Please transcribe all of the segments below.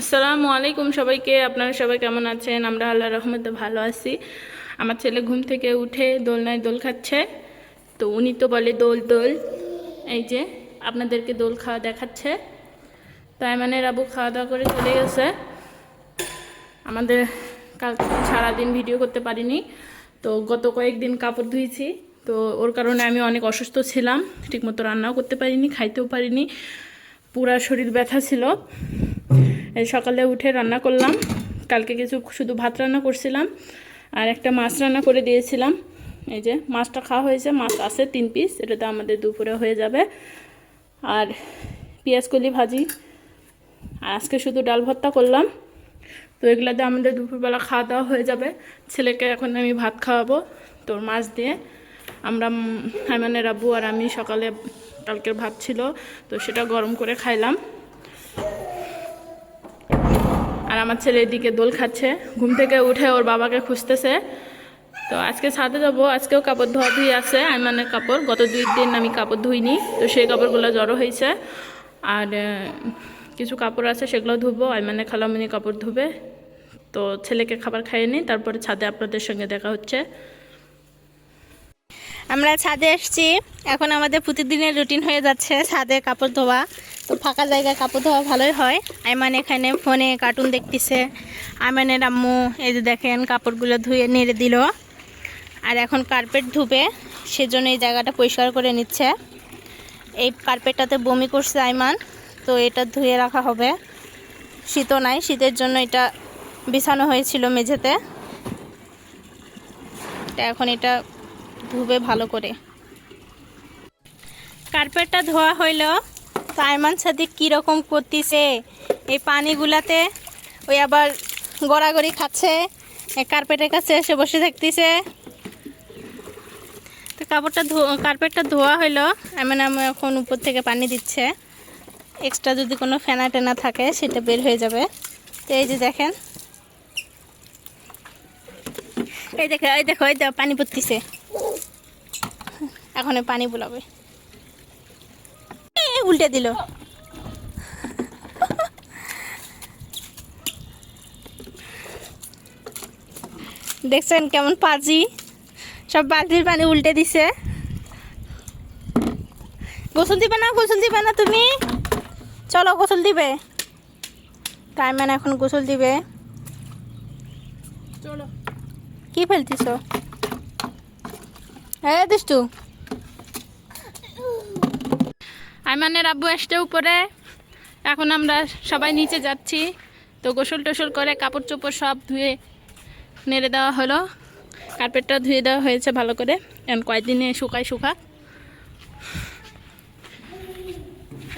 আসসালামু আলাইকুম সবাইকে, আপনারা সবাই কেমন আছেন? আমরা আল্লাহ রহমতে ভালো আছি। আমার ছেলে ঘুম থেকে উঠে দোলনায় দোল খাচ্ছে। তো উনি তো বলে দোল দোল। এই যে আপনাদেরকে দোল খাওয়া দেখাচ্ছে। তাই মানে রাবু খাওয়া দাওয়া করে চলে গেছে। আমাদের কাল সারাদিন ভিডিও করতে পারিনি। তো গত কয়েকদিন কাপড় ধুয়েছি তো ওর কারণে আমি অনেক অসুস্থ ছিলাম। ঠিকমতো রান্নাও করতে পারিনি, খাইতেও পারিনি। পুরা শরীর ব্যথা ছিল। সকালে উঠে রান্না করলাম। কালকে কিছু শুধু ভাত রান্না করছিলাম আর একটা মাছ রান্না করে দিয়েছিলাম। এই যে মাছটা খাওয়া হয়েছে, মাছ আছে তিন পিস এটাতে আমাদের দুপুরে হয়ে যাবে। আর কলি ভাজি। আর আজকে শুধু ডাল ভর্তা করলাম। তো এগুলাতে আমাদের দুপুরবেলা খাওয়া দাওয়া হয়ে যাবে। ছেলেকে এখন আমি ভাত খাওয়াবো তোর মাছ দিয়ে। আমরা হাইমানের আব্বু আর আমি সকালে কালকের ভাত ছিল, তো সেটা গরম করে খাইলাম। আমার ছেলে এদিকে দোল খাচ্ছে। ঘুম থেকে উঠে ওর বাবাকে খুঁজতেছে। তো আজকে ছাদে যাব। আজকেও কাপড় ধোয়া ধুই আছে। আইমানের কাপড়, গত দুই দিন আমি কাপড় ধুইনি। তো সেই কাপড়গুলো জড়ো হয়েছে। আর কিছু কাপড় আছে, সেগুলো ধুবো। আইমানের খালামনি কাপড় ধুবে। তো ছেলেকে খাবার খাইয়ে নিই। তারপরে ছাদে আপনাদের সঙ্গে দেখা হচ্ছে। আমরা ছাদে এসেছি। এখন আমাদের প্রতিদিনের রুটিন হয়ে যাচ্ছে ছাদে কাপড় ধোয়া। ফাঁকা জায়গায় কাপড় ধোয়া ভালোই হয়। আইমান এখানে ফোনে কার্টুন দেখতেছে। আইমানের আম্মু এই যে দেখেন কাপড়গুলো ধুয়ে নেড়ে দিল। আর এখন কার্পেট ধুবে, সেজন্য এই জায়গাটা পরিষ্কার করে নিচ্ছে। এই কার্পেটটাতে বমি করছে আইমান, তো এটা ধুয়ে রাখা হবে। শীতও নাই, শীতের জন্য এটা বিছানো হয়েছিল মেঝেতে। এখন এটা ধুবে ভালো করে। কার্পেটটা ধোয়া হইল। তো আইমান সাথে কীরকম করতেছে? এই পানিগুলাতে ওই আবার গড়াগড়ি খাচ্ছে কার্পেটের কাছে এসে বসে থাকতেছে। তো কাপড়টা কার্পেটটা ধোয়া হইল এমন আমি এখন উপর থেকে পানি দিচ্ছে। এক্সট্রা যদি কোনো ফেনা টেনা থাকে, সেটা বের হয়ে যাবে। তো এই যে দেখেন। এই দেখো এই দেখো এই দেখো, পানি পড়তেছে। এখন পানি বুলাবে। উল্টে দিল। দেখছেন কেমন পাজি? সব বালতির পানি উল্টে দিছে। গোসল দিবে না গোসল দিবে না তুমি? চলো গোসল দিবে। টাইমান এখন গোসল দিবে। চলো। কি ফেলতিস হ্যাঁ দুষ্টু। আইমানের আব্বু আসতে উপরে। এখন আমরা সবাই নিচে যাচ্ছি। তো গোসল টোসল করে কাপড় চোপড় সব ধুয়ে নেড়ে দেওয়া হলো। কার্পেটটা ধুয়ে দেওয়া হয়েছে ভালো করে। এখন কয়েকদিনে শুকায় শুকা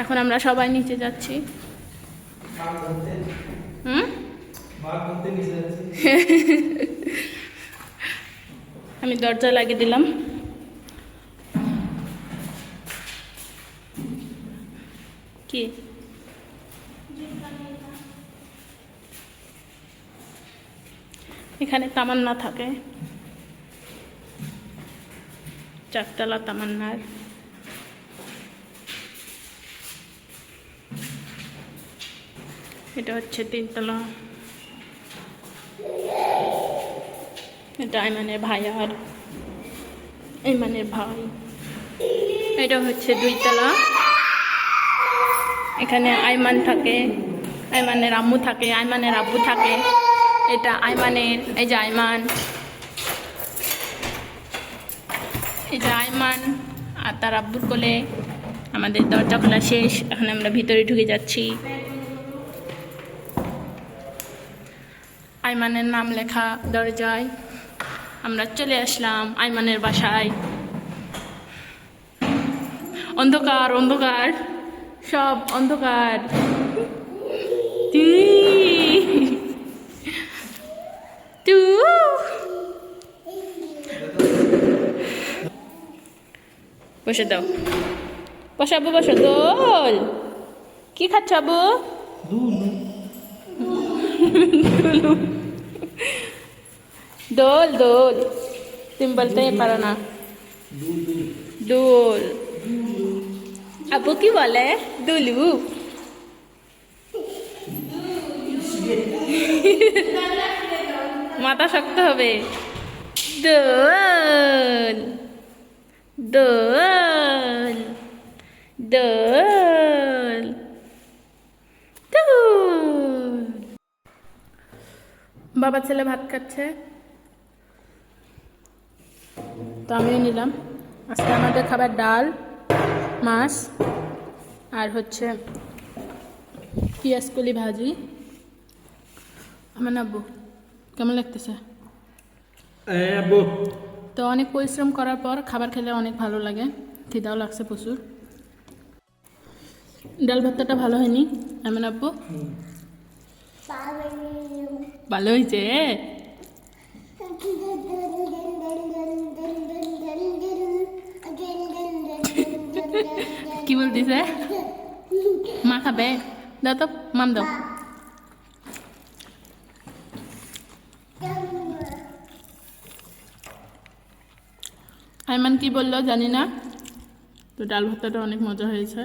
এখন আমরা সবাই নিচে যাচ্ছি। হুম? আমি দরজা লাগিয়ে দিলাম। কি? এখানে তামান্না থাকে। চারতলা তামান্নার। এটা হচ্ছে তিনতলা। এটা আইমানের ভাই আর ইমানের ভাই। এটা হচ্ছে দুইতলা। এখানে আইমান থাকে, আইমানের আম্মু থাকে, আইমানের আব্বু থাকে। এটা আইমানের, এই যে আইমান। এই যে আইমান আর তার আব্বুর কোলে আমাদের দরজা খোলা শেষ। এখন আমরা ভিতরে ঢুকে যাচ্ছি। আইমানের নাম লেখা দরজায়। আমরা চলে আসলাম আইমানের বাসায়। অন্ধকার অন্ধকার। সব অন্ধকার। বসে দাও। বসাবো বসো। দোল। কি খাচ্ছ আবু দোল দোল। তুমি বলতে পারো না। দোল। আপু কি বলে দুলু মাথা শক্ত হবে দোল দোল দোল বাবা ছেলে ভাত খাচ্ছে তো আমিও নিলাম আজকে আমাদের খাবার ডাল মাছ আর হচ্ছে পেঁয়াজকলি ভাজি। আমার আব্বু কেমন লাগতেছে? আব্বু। তো অনেক পরিশ্রম করার পর খাবার খেলে অনেক ভালো লাগে খিদাও লাগছে প্রচুর। ডাল ভাতটা ভালো হয়নি এমন আব্বু? ভালো হয়েছে? কি বলতেছে? মা খাবে? দাও তো, মাম দাও। আইমান কি বলল জানি না, তো ডাল ভর্তাটা অনেক মজা হয়েছে।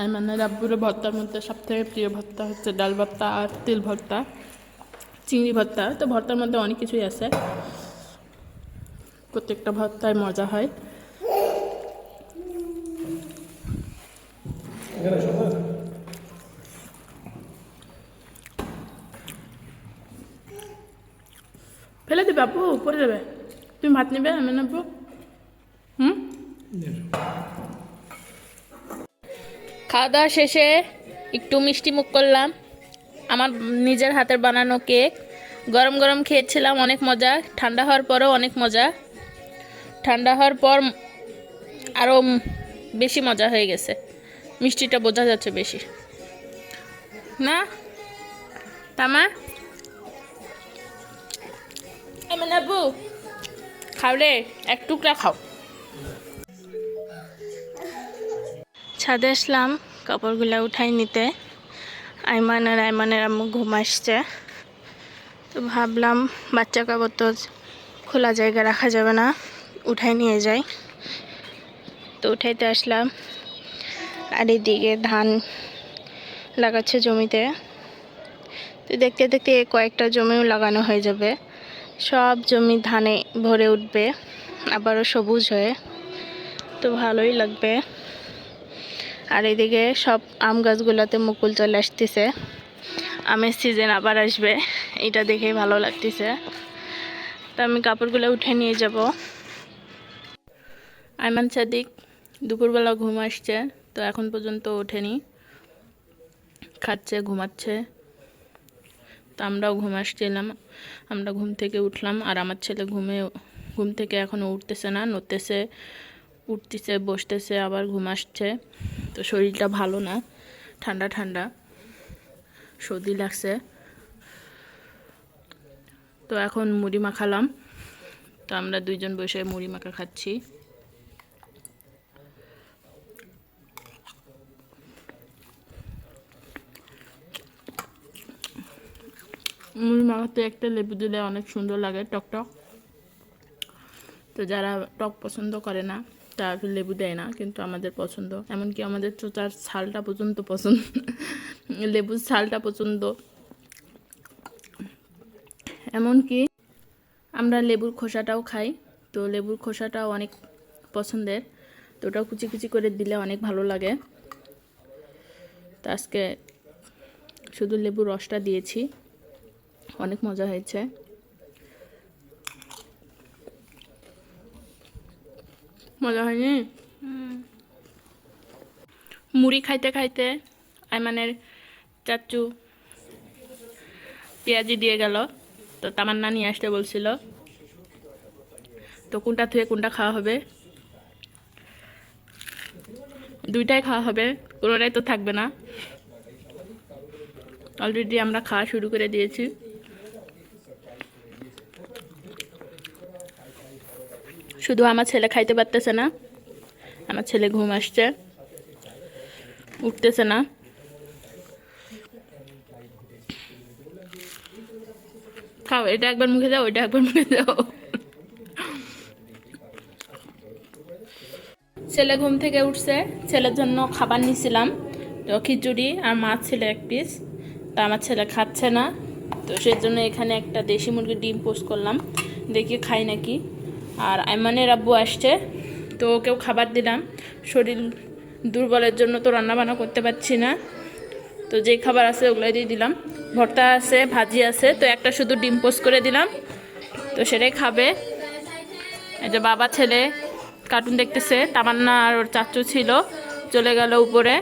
আইমানের আব্বুর ভর্তার মধ্যে সব থেকে প্রিয় ভর্তা হচ্ছে ডাল ভর্তা আর তিল ভর্তা, চিংড়ি ভর্তা। তো ভর্তার মধ্যে অনেক কিছুই আছে। প্রত্যেকটা ভর্তায় মজা হয়। এখানে ফেলে দিবে আপু পড়ে যাবে তুমি ভাত নেবে আমি নেব হুম খাওয়া দাওয়া শেষে একটু মিষ্টি মুখ করলাম। আমার নিজের হাতের বানানো কেক। গরম গরম খেয়েছিলাম অনেক মজা। ঠান্ডা হওয়ার পরেও অনেক মজা। ঠান্ডা হওয়ার পর আরও বেশি মজা হয়ে গেছে। মিষ্টিটা বোঝা যাচ্ছে বেশি। না? তামা? আবু খাও রে, এক টুকরা খাও। ছাদে আসলাম কাপড়গুলো উঠাই নিতে। আইমান আর আইমানের আম্মু ঘুম আসছে। তো ভাবলাম, বাচ্চা কাপড় তো খোলা জায়গা রাখা যাবে না, উঠাই নিয়ে যাই। তো উঠাইতে আসলাম। আর এদিকে ধান লাগাচ্ছে জমিতে। তো দেখতে দেখতে কয়েকটা জমিও লাগানো হয়ে যাবে। সব জমি ধানে ভরে উঠবে, আবারও সবুজ হয়ে। তো ভালোই লাগবে। আর এদিকে সব আম গাছগুলোতে মুকুল চলে আসতেছে। আমের সিজন আবার আসবে, এটা দেখেই ভালো লাগতেছে। তো আমি কাপড়গুলো উঠে নিয়ে যাব। আইমান সাদিক, দুপুরবেলা ঘুম আসছে। তো এখন পর্যন্ত ওঠেনি। খাচ্ছে, ঘুমাচ্ছে। তো আমরাও ঘুম আসছিলাম। আমরা ঘুম থেকে উঠলাম আর আমার ছেলে ঘুমে, ঘুম থেকে এখনও উঠতেছে না, নড়তেছে, উঠতেছে, বসতেছে, আবার ঘুম আসছে। তো শরীরটা ভালো না, ঠান্ডা ঠান্ডা। সর্দি লাগছে। তো এখন মুড়ি মাখালাম। তো আমরা দুইজন বসে মুড়ি মাখা খাচ্ছি। মুড়ি মাখাতে একটা লেবু দিলে অনেক সুন্দর লাগে, টক টক। তো যারা টক পছন্দ করে না, তারা লেবু দেয় না, কিন্তু আমাদের পছন্দ। এমনকি আমাদের চোচার ছালটা পর্যন্ত পছন্দ লেবুর ছালটা পছন্দ। এমনকি আমরা লেবুর খোসাটাও খাই, তো লেবুর খোসাটাও অনেক পছন্দের। তো ওটাও কুচি কুচি করে দিলে অনেক ভালো লাগে। তো আজকে শুধু লেবুর রসটা দিয়েছি। অনেক মজা হয়েছে। মজা হয়নি? মুড়ি খাইতে খাইতে আইমানের চাচু পেঁয়াজি দিয়ে গেল। তো তামান্না নিয়ে আসতে বলছিল। তো কোনটা থুয়ে কোনটা খাওয়া হবে? দুইটাই খাওয়া হবে কোনোটাই তো থাকবে না। অলরেডি আমরা খাওয়া শুরু করে দিয়েছি। শুধু আমার ছেলে খাইতে পারতেছে না, আমার ছেলে ঘুম আসছে, উঠতেছে না। খাও, এটা একবার মুখে দাও, ওইটা একবার মুখে দাও। ছেলে ঘুম থেকে উঠছে, ছেলের জন্য খাবার নিছিলাম, তো খিচুড়ি আর মাছ ছিল এক পিস তা আমার ছেলে খাচ্ছে না, তো সেই জন্য এখানে একটা দেশি মুরগির ডিম পোস্ট করলাম, দেখি খাই নাকি। আর আইমানের আব্বু আসছে, তো ওকেও খাবার দিলাম। শরীর দুর্বলের জন্য তো রান্নাবান্না করতে পারছি না। তো যেই খাবার আছে ওগুলোই দিয়ে দিলাম। ভর্তা আছে, ভাজি আছে, তো একটা শুধু ডিম পোস্ট করে দিলাম। তো সেটাই খাবে। যে বাবা ছেলে কার্টুন দেখতেছে, তামান্না আর ওর চাচু ছিল, চলে গেল উপরে।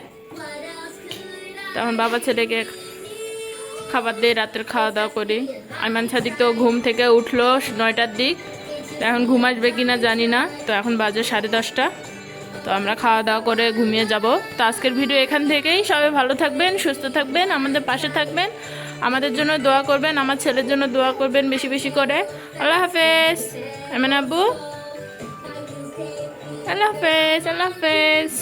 তখন বাবা ছেলেকে খাবার দিয়ে রাতের খাওয়া দাওয়া করি। আইমান সাদিক তো ঘুম থেকে উঠল নয়টার দিক। তো এখন ঘুম আসবে কি না জানি না। তো এখন বাজে সাড়ে দশটা। তো আমরা খাওয়া দাওয়া করে ঘুমিয়ে যাব। তো আজকের ভিডিও এখান থেকেই। সবাই ভালো থাকবেন, সুস্থ থাকবেন, আমাদের পাশে থাকবেন। আমাদের জন্য দোয়া করবেন, আমার ছেলের জন্য দোয়া করবেন বেশি বেশি করে। আল্লাহ হাফেজ। এমন আব্বু। আল্লাহ হাফেজ আল্লাহ হাফেজ।